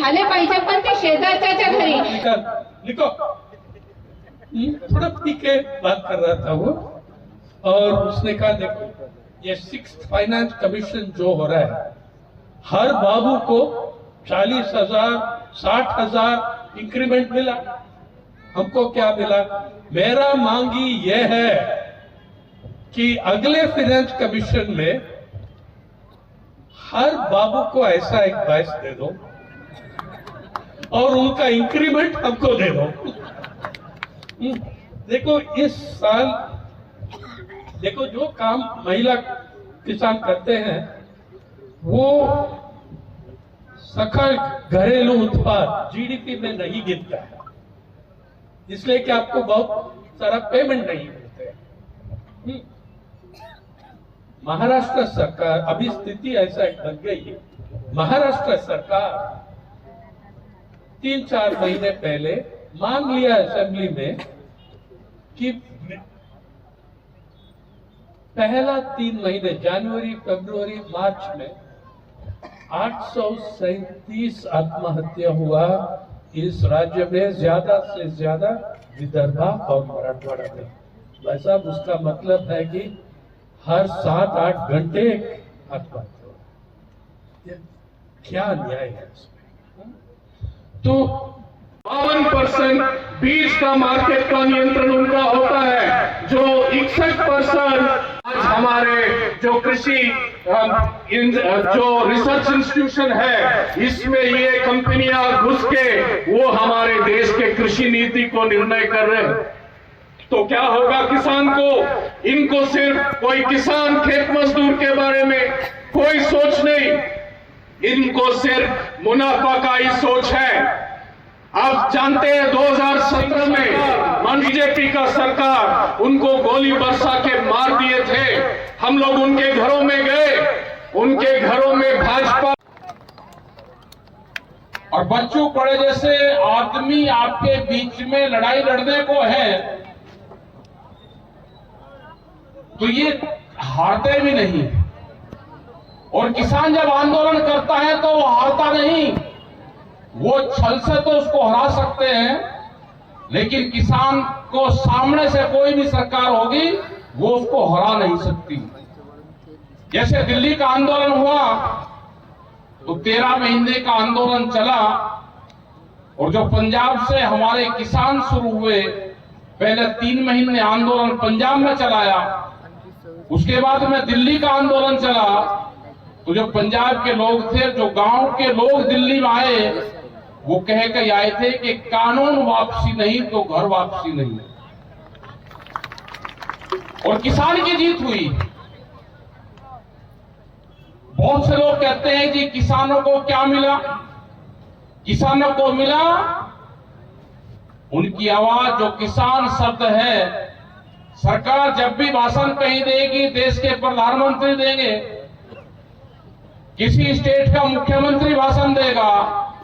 झाले पाहिजे पण ते शेजारच्या घरी. लिखो थोड़ा पी के बात कर रहा था वो. और उसने कहा, देखो, ये सिक्स फाइनेंस कमीशन जो हो रहा है, हर बाबू को चालीस हज़ार, साठ हज़ार इंक्रीमेंट मिला। हमको क्या मिला? मेरा मांगी यह है कि अगले फाइनेंस कमीशन में हर बाबू को ऐसा एक बाइस दे दो। और उनका इंक्रीमेंट हमको दे दो। हम्म, देखो इस साल देखो जो काम महिला किसान करते हैं वो सकल घरेलू उत्पाद जीडीपी में नहीं गिरता है। इसलिए कि आपको बहुत सारा पेमेंट नहीं मिलते हम्म, महाराष्ट्र सरकार अभी स्थिति ऐसा बन गई है। महाराष्ट्र सरकार तीन चार महीने पहले मांग लिया असेंबली में कि पहला तीन महीने, जनवरी, फरवरी, मार्च में आठ सौ सैतीस आत्महत्या हुआ। इस राज्य में ज़्यादा से ज़्यादा विदर्भा और मराठवाड़ा में। भाई साहब, उसका मतलब है कि हर सात आठ घंटे आत्महत्या क्या न्याय है इसमें? तो बावन परसेंट बीज का मार्केट का नियंत्रण उनका होता है, जो इकसठ परसेंट आज हमारे जो कृषि जो रिसर्च इंस्टीट्यूशन है, इसमें ये कंपनियाँ घुस के वो हमारे देश के कृषि नीति को निर्णय कर रहे हैं। तो क्या होगा किसान को? इनको सिर्फ़ कोई किसान, खेत मजदूर के बारे में कोई सोच नहीं। इनको सिर्फ़ मुनाफा का ही सोच है। आप जानते हैं 2017 में बीजेपी का सरकार उनको गोली बरसा के मार दिए थे। हम लोग उनके घरों में गए। उनके घरों में भाजपा और बच्चों पड़े जैसे आदमी आपके बीच में लड़ाई लड़ने को है तो ये हारते भी नहीं और किसान जब आंदोलन करता है तो वो हारता नहीं। वो छल से तो उसको हरा सकते हैं, लेकिन किसान को सामने से कोई भी सरकार होगी, वो उसको हरा नहीं सकती। जैसे दिल्ली का आंदोलन हुआ तो तेरह महीने का आंदोलन चला, और जो पंजाब से हमारे किसान शुरू हुए, पहले तीन महीने आंदोलन पंजाब में चलाया, उसके बाद में दिल्ली का आंदोलन चला तो जो पंजाब के लोग थे, जो गाँव के लोग दिल्ली में आए, वो कह के आए थे कि कानून वापसी नहीं तो घर वापसी नहीं। और किसान की जीत हुई। बहुत से लोग कहते हैं कि किसानों को क्या मिला? किसानों को मिला उनकी आवाज़, जो किसान शब्द है, सरकार जब भी भाषण कहीं देगी, देश के प्रधानमंत्री देंगे किसी स्टेट का मुख्यमंत्री भाषण देगा,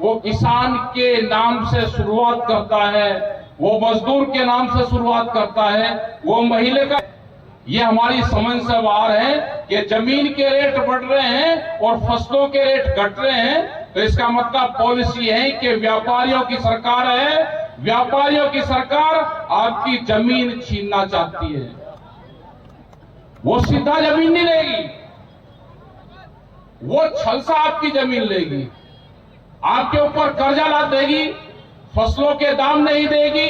वो किसान के नाम से शुरुआत करता है, वो मजदूर के नाम से शुरुआत करता है, वो महिला का ये हमारी समझ से बाहर है कि ज़मीन के रेट बढ़ रहे हैं और फ़सलों के रेट घट रहे हैं। तो इसका मतलब पॉलिसी है कि व्यापारियों की सरकार है। व्यापारियों की सरकार आपकी ज़मीन छीनना चाहती है। वो सीधा ज़मीन नहीं लेगी। वो छल से आपकी ज़मीन लेगी। आपके ऊपर कर्जा ला देगी, फ़सलों के दाम नहीं देगी,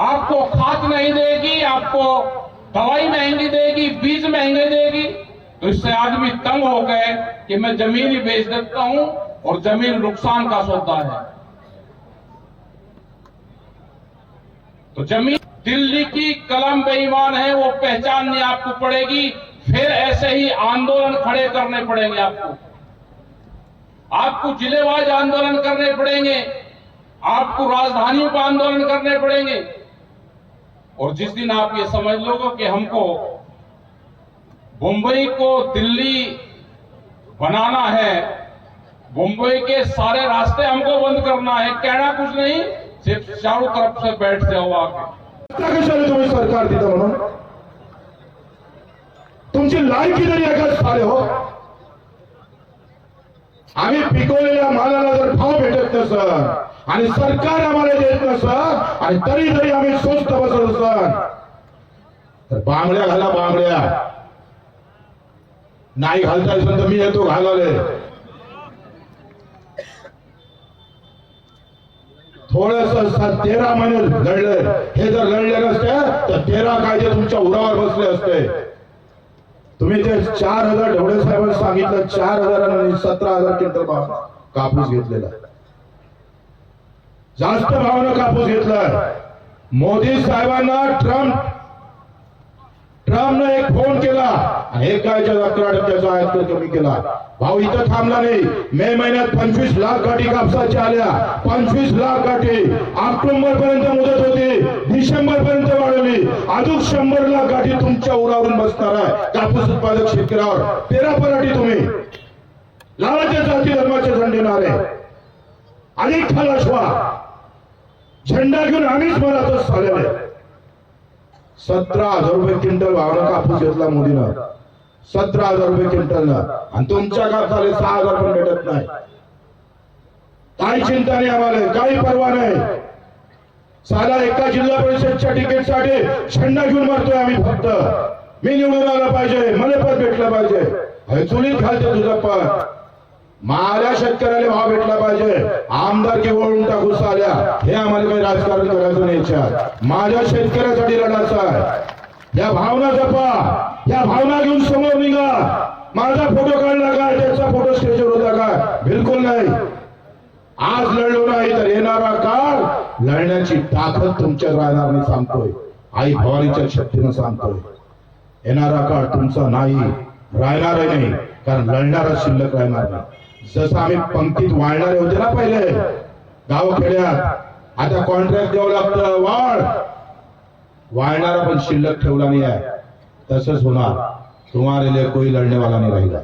आपको खाद नहीं देगी, आपको दवाई महँगी देगी, बीज महँगे देगी। तो इससे आदमी तंग हो गए कि मैं ज़मीन ही बेच देता हूँ और ज़मीन नुकसान का सौदा है। तो ज़मीन दिल्ली की कलम बेईमान है, वो पहचाननी आपको पड़ेगी। फिर ऐसे ही आंदोलन खड़े करने पड़ेंगे आपको। आपको जिलेवाज आंदोलन करने पड़ेंगे, आपको राजधानियों पर आंदोलन करने पड़ेंगे। और जिस दिन आप ये समझ लोगे कि हमको मुंबई को दिल्ली बनाना है मुंबई के सारे रास्ते हमको बंद करना है, कहना कुछ नहीं, सिर्फ़ चारों तरफ़ से बैठ जाओ तुम्ही सरकार म्हणून तुमची लायकी जरी एकाच झाले हो आम्ही पिकवलेल्या मालाला जर भाव भेटत नसत आणि सरकार आम्हाला देत नसत आणि तरी तरी आम्ही स्वस्त बसत असत तर बांगड्या घाला बांगड्या नाही घालता असेल तर मी येतो घालवले थोडस तेरा महिने लढले. हे जर लढले नसते तर तेरा कायदे तुमच्या उरावर बसले असते. तुम्ही ते चार हजार ढवळे साहेबांनी सांगितलं चार हजारांनी सतरा हजार क्विंटल भाव कापूस घेतलेला. जास्त भावानं कापूस घेतलाय. मोदी साहेबांना ट्रम्प ट्रम्पनं एक फोन केला. आणि एकाच्या अकरा टक्क्याचा आयात कमी केला. भाऊ इथं थांबला नाही. मे महिन्यात पंचवीस लाख गाठी कापसाच्या आल्या. पंचवीस लाख गाठी. ऑक्टोबर पर्यंत मुदत होती. डिसेंबर पर्यंत वाढवली अजून शंभर लाख गाठी तुमच्या उरावरून बसणार कापूस उत्पादक शेतकऱ्यावर. तेरा पराठी तुम्ही. लावाच्या जाती धर्माचे झंडे नारे. अधिक खलास व्हा झेंडा घेऊन आम्हीच मला तर चालले सतरा हजार रुपये क्विंटल भावना कापूस घेतला मोदीनं. सतरा हजार रुपये क्विंटलनं. आणि तुमच्या कापसाले सहा हजार पण भेटत नाही. काही चिंता नाही आम्हाला. काही परवा नाही. साला एका जिल्हा परिषदच्या तिकीटसाठी छंडा घेऊन मारतोय आम्ही फक्त. मी निवडून आला पाहिजे मला पद भेटलं पाहिजे. अरे चुलीत घालते तुझं पद माझ्या शेतकऱ्याला भाव भेटला पाहिजे. आमदार की टाकू साल्या हे आम्हाला काही राजकारण करायचं नाही माझ्या शेतकऱ्यासाठी लढायचं आहे. या भावना जपा. या भावना घेऊन समोर निघा. माझा फोटो काढला काय त्याचा फोटो स्टेजवर होता काय बिलकुल नाही. आज लढलो नाही तर येणारा काळ लढण्याची ताकद तुमच्यात राहणार नाही सांगतोय. आई भवानीच्या शक्तीनं सांगतोय. येणारा काळ तुमचा नाही राहणारही नाही कारण लढणारा शिल्लक राहणार नाही. जसं आम्ही पंक्तीत वाळणारे होते ना पहिले गावखेड्यात आता कॉन्ट्रॅक्ट द्यावं लागतं वाळ वाळणारा पण शिल्लक ठेवला नाही आहे. तसंच होणार. तुम्हाला कोई लढणे वाला नाही राहिला.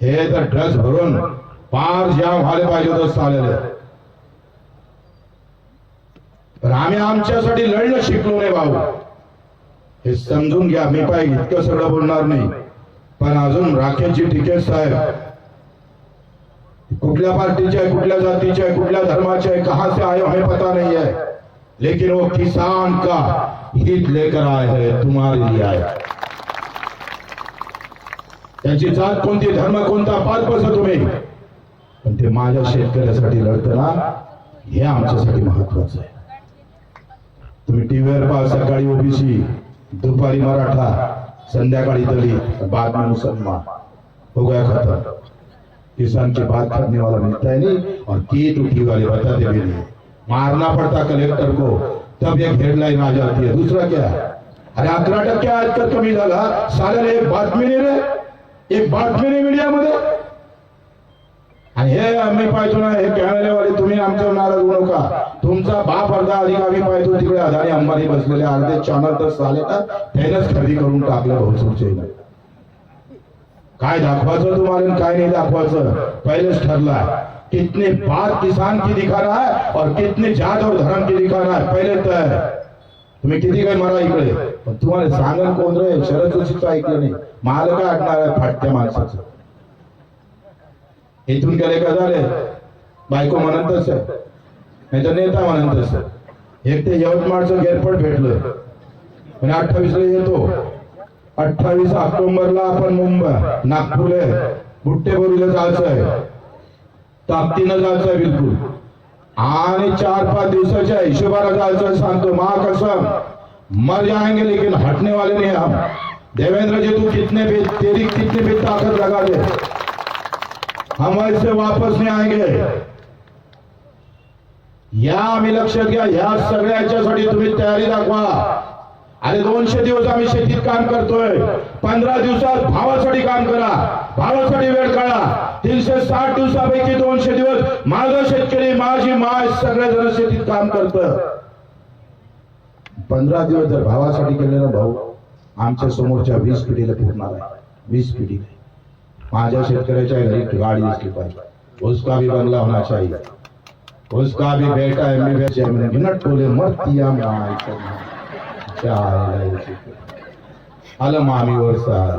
हे तर ड्रेस भरून पार जाम व्हायला पाहिजे होतं चालेल पण आम्ही आमच्यासाठी लढणं शिकलो नाही भाऊ. हे समजून घ्या मी पाय इतकं सगळं बोलणार नाही. पण अजून राखेची टिकेट साहेब. कुठल्या पार्टीचे आहे कुठल्या जातीचे आहे कुठल्या धर्माचे आहे कहा से आए हमें पता नहीं है लेकिन वो किसान का हित लेकर आए है तुम्हारे लिए आए त्यांची त्याची जात कोणती धर्म कोणता पाच बसा तुम्ही. पण ते माझ्या शेतकऱ्यासाठी लढतं ना हे आमच्यासाठी महत्वाचं आहे. तुम्ही टीव्हीवर पहा सकाळी ओबीसी दुपारी मराठा संध्याकाळी दलित बाद में मुसलमान. हो गया खत्म. किसान की बात करने वाला मिलता है नहीं और की टूटी वाले बताते भी नहीं मारना पड़ता कलेक्टर को तब एक हेडलाइन आ जाती है। दूसरा क्या? है अरे अकरा टक्के आजकाल कमी झाला साल्याला एक बातमी नाही रे। एक बातमी नाही मीडियामध्ये आणि हे आम्ही पाहतो ना हे कॅमेरेवाले तुम्ही आमच्यावर नाराज होऊ नका. तुमचा बाप अर्धा अधिक आम्ही पाहतो तिकडे अदानी अंबानी बसलेले अर्धे चॅनल तर चाले तर त्यानंच खरेदी करून टाकलं बहुसूरचे काय दाखवायचं तुम्हाला काय नाही दाखवायचं? पहिलेच ठरलाय कितने बात किसान की दिखाना है और कितने जात और धर्म की दिखाना है? पहिले तर तुम्ही किती काय मरा इकडे? पण तुम्हाला सांगण कोण रे शरद जोशीचं ऐकलं नाही। मला काय वाटणार आहे फाटत्या माणसाचं इथून गेले का झाले? बायको म्हणत आहे नाही तर नेता म्हणत आहे एक ते यवतमाळचं गेरपट भेटलं आणि अठ्ठावीस ला येतो. अठ्ठावीस ऑक्टोबरला आपण मुंबई नागपूरला बुट्टेबोरीला जायचं आहे ताप्तीनं जायचं आहे बिलकुल. आणि चार पाच दिवसाच्या हिशोबाला जायचं आहे, सांगतो. मा कसम मर जाएंगे लेकिन हटने वाले नहीं हम देवेंद्र जी तू कितने भी तेरी कितनी भी ताकत लगा दे हम ऐसे वापस नहीं आएंगे। या आम्ही लक्षात घ्या ह्या सगळ्याच्यासाठी तुम्ही तयारी दाखवा। अरे दोनशे दिवस आम्ही शेतीत काम करतोय। पंधरा दिवसात भावासाठी काम करा भावासाठी वेळ काढा। तीनशे साठ दिवसापैकी दोनशे दिवस माझा शेतकरी माझी माय सगळेजण शेतीत काम करत। पंधरा दिवस जर भावासाठी केले ना भाऊ आमच्या समोरच्या वीस पिढीला पुरणार आहे। वीस पिढी. माझ्या शेतकऱ्याच्या घरी गाडी दिसली पाहिजे. उसका भी बंगला होना चाहिए उसका भी बेटा एम बी बी मिनट बोले मत दिया मैं आलं मामीवर साल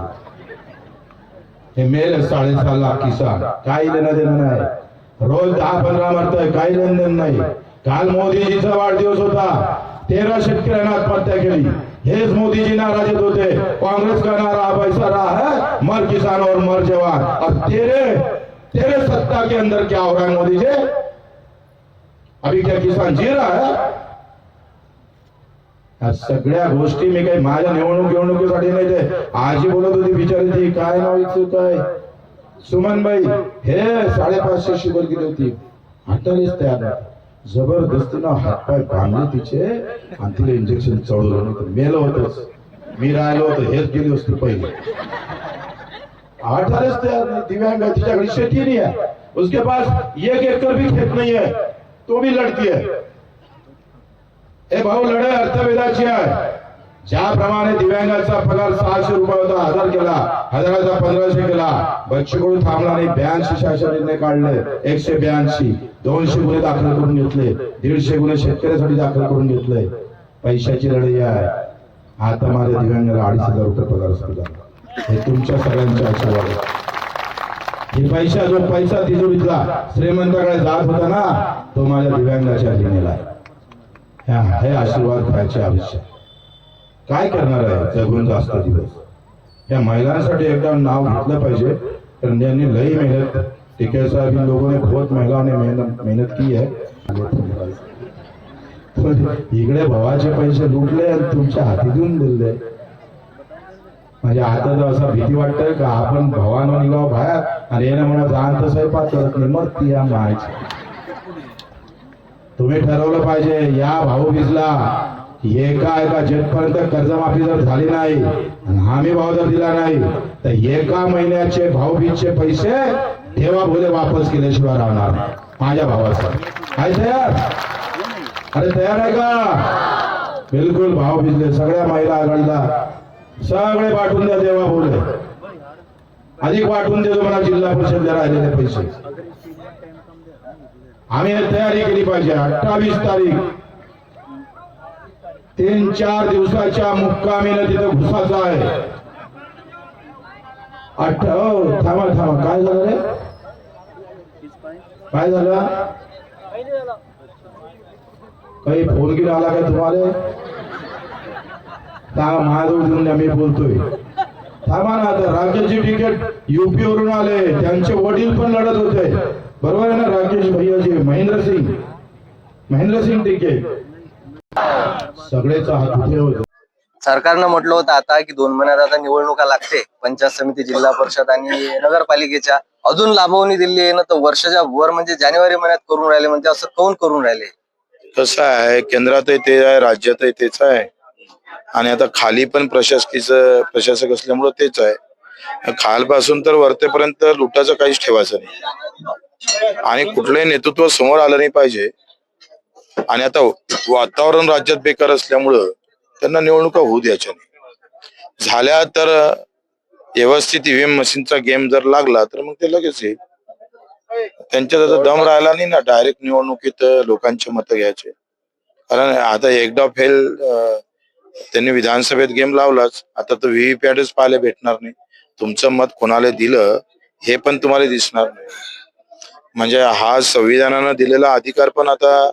हे मेले साडेसहा लाख किसान. काही लेणं देणं नाही. रोज दहा पंधरा मरतंय काही लेणं देणं नाही. काल मोदीजीचा वाढदिवस होता. तेरा शेतकऱ्यांना आत्महत्या केली. हेच मोदीजी नाराज येत होते. कांग्रेस का नारा अब ऐसा रहा है मर किसान और मर जवान. और तेरे तेरे सत्ता के अंदर क्या हो रहा है मोदी जी अभी क्या किसान जी रहा है? या सगळ्या गोष्टी मी काही माझ्या निवडणूक निवडणुकीसाठी नाही ते. आजी बोलत होती बिचारी ती काय नाव इच्छित काय? सुमनबाई. हे साडेपाचशे शुगर गेली होती. हटायलाच तयार नव्हती जबरदस्तीनं हातपाय बांधले तिचे आणि तिला इंजेक्शन चढवलं नाही मेलं होतच. मी राहिलो होतो हेच गेली असतो पहिले. हटायलाच त्या दिव्यांग तिच्याकडे शेती नाही आहे. उसके पास एक एकर भी खेत नहीं है तो भी लड़ती है ए भाऊ लढाई अर्थवेदाची आहे. ज्याप्रमाणे दिव्यांगाचा पगार सहाशे रुपये होता हजार केला हजाराचा पंधराशे केला बच्चूकडून थांबला नाही ब्याऐंशी शासनाने काढले एकशे ब्याऐंशी दोनशे गुन्हे दाखल करून घेतले दीडशे गुन्हे शेतकऱ्यासाठी दाखल करून घेतले. पैशाची लढाई आहे. आता माझ्या दिव्यांगाला अडीच हजार रुपये पगार सुरू हे तुमच्या सगळ्यांच्या आशीर्वाद हे पैसा जो पैसा तिजोरीतला श्रीमंताकडे जात होता ना तो माझ्या दिव्यांगाच्या लिहिलेला आहे. हे आशीर्वाद घ्यायचे आवश्यक. काय करणार आहे जगून जास्त दिवस? या महिलांसाठी एकदा नाव घेतलं पाहिजे. कारण त्यांनी लई मेहनत टिके साहब इन लोगों ने बहुत महिलाओं ने मेहनत मेहनत की है इकडे भावाचे पैसे लुटले आणि तुमच्या हाती देऊन दिले. म्हणजे आता तर असं भीती वाटतंय का आपण भावानं निघाव बाहेर आणि येणं म्हणा जाण स्वयंपाक करत नाही. मग ती या मायची तुम्ही ठरवलं पाहिजे या हे एका एका जेटपर्यंत कर्जमाफी जर झाली नाही हमी भाव जर दिला नाही तर एका महिन्याचे भाऊबीजचे पैसे ठेवा भोले वापस केल्याशिवाय राहणार नाही. माझ्या भावाचा. आहे तयार? अरे तयार आहे का? बिलकुल भाव भिजले. सगळ्या महिला आघाडला सगळे वाटून द्या देवा बोले अधिक वाटून देतो मला जिल्हा परिषदला राहिलेले पैसे. आम्ही तयारी केली पाहिजे. अठ्ठावीस तारीख. तीन चार दिवसाच्या मुक्कामीनं तिथं घुसाचं आहे. अठ हो थांबा थांबा. काय झालं रे? काय झालं? काही फोन घेऊन आला का तुम्हाला? थांबा महाजवळ देऊन मी बोलतोय. थांबा ना आता. राकेशची तिकीट युपी वरून आले. त्यांचे वडील पण लढत होते. बरोबर आहे ना राकेश भैयाजी महेंद्र सिंग. महेंद्र सिंग तिकीट सरकारनं म्हटलं होतं आता की दोन महिन्यात आता निवडणुका लागते. पंचायत समिती जिल्हा परिषद आणि नगरपालिकेच्या. अजून लाभवणी दिली आहे ना तर वर्षाच्या वर म्हणजे जानेवारी महिन्यात करून राहिले म्हणजे असं कोण करून राहिले? कसं आहे केंद्रातही ते आहे राज्यातही तेच आहे. आणि आता खाली पण प्रशासकीच प्रशासक असल्यामुळं तेच आहे. खालपासून तर वरतेपर्यंत लुटाचं काहीच ठेवायचं नाही. आणि कुठलंही नेतृत्व समोर आलं नाही पाहिजे. आणि आता वातावरण राज्यात बेकार असल्यामुळं त्यांना निवडणुका होऊ द्यायच्या नाही झाल्या तर व्यवस्थित ईव्हीएम मशीनचा गेम जर लागला तर मग ते लगेच येईल त्यांच्यात आता दम राहिला नाही ना डायरेक्ट निवडणुकीत लोकांचे मतं घ्यायचे. कारण आता एकदा फेल त्यांनी विधानसभेत गेम लावलाच आता तर व्हीव्हीपॅटच पाहायला भेटणार नाही. तुमचं मत कोणाला दिलं हे पण तुम्हाला दिसणार नाही. म्हणजे हा संविधानानं दिलेला अधिकार पण आता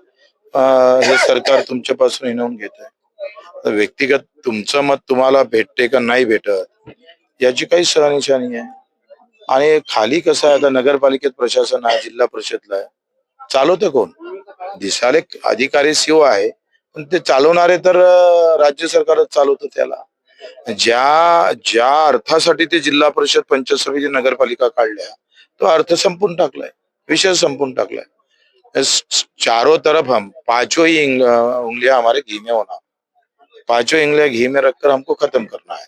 हे सरकार तुमच्यापासून हिनवून घेत आहे व्यक्तिगत तुमचं मत तुम्हाला भेटते का नाही भेटत याची काही सहनिशानी आहे. आणि खाली कसं आहे आता नगरपालिकेत प्रशासन आहे जिल्हा परिषदला आहे. चालवते कोण? दिसाले अधिकारी सीओ आहे पण ते चालवणारे तर राज्य सरकारच चालवतं त्याला. ज्या ज्या अर्थासाठी ते जिल्हा परिषद पंचायत समिती नगरपालिका काढल्या तो अर्थ संपून टाकलाय विषय संपून टाकलाय. चारों तरफ हम पांचों ही उंगलियां हमारे घी में होना। पांचों उंगलियां घी में रखकर हमको खत्म करना है।